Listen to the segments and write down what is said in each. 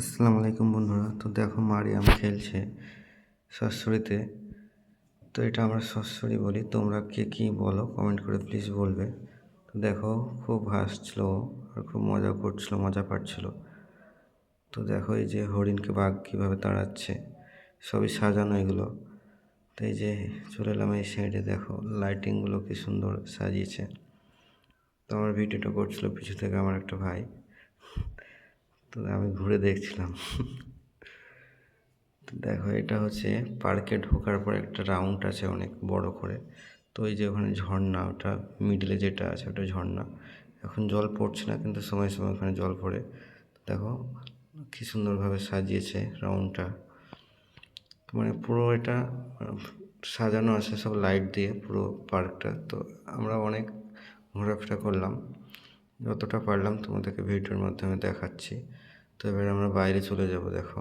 আসসালামু আলাইকুম বন্ধুরা। তো দেখো মারিয়াম খেলছে সরস্বতীতে। তো এটা আমরা সরস্বতী বলি। তোমরা কে কী বলো কমেন্ট করে প্লিজ বলবে। তো দেখো খুব হাসছিল আর খুব মজা করছিল, মজা পাচ্ছিল। তো দেখো এই যে হরিণকে বাঘ কীভাবে তাড়াচ্ছে, সবই সাজানো এগুলো। তো এই যে চলে এলাম এই সাইডে দেখো লাইটিংগুলো কি সুন্দর সাজিয়েছে। তো আমার ভিডিওটা করছিল পিছু থেকে আমার একটা ভাই। তো আমি ঘুরে দেখছিলাম। দেখো, এটা হচ্ছে পার্কে ঢোকার পর একটা রাউন্ড আছে অনেক বড় করে। তো ওই যে ওখানে ঝর্ণা, ওটা মিডলে যেটা আছে ওটা ঝর্ণা। এখন জল পড়ছে না, কিন্তু সময় সময় ওখানে জল পড়ে। দেখো, কী সুন্দরভাবে সাজিয়েছে রাউন্ডটা। মানে পুরো এটা, সাজানো আছে সব লাইট দিয়ে পুরো পার্কটা। তো আমরা অনেক ঘোরাফেরা করলাম। যতটা পারলাম তোমাদেরকে ভিডিওর মাধ্যমে দেখাচ্ছি। তো এবার আমরা বাইরে চলে যাব, দেখো।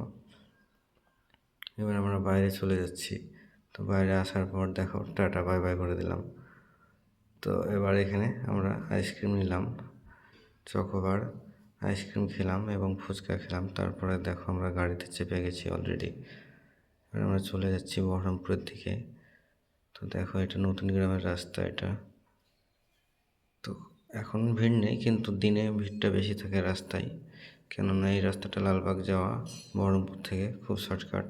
এবার আমরা বাইরে চলে যাচ্ছি। তো বাইরে আসার পর দেখো, টাটা, বাই বাই করে দিলাম। তো এবার এখানে আমরা আইসক্রিম নিলাম, চকোবার, আইসক্রিম খেলাম এবং ফুচকা খেলাম। তারপরে দেখো আমরা গাড়িতে চেপে গেছি অলরেডি এবার আমরা চলে যাচ্ছি বহরমপুরের দিকে। তো দেখো, এটা নতুন গ্রামের রাস্তা এটা। তো এখন ভিড় নেই, কিন্তু দিনে ভিড়টা বেশি থাকে রাস্তায়। কেননা এই রাস্তাটা লালবাগ যাওয়া বহরমপুর থেকে খুব শর্টকাট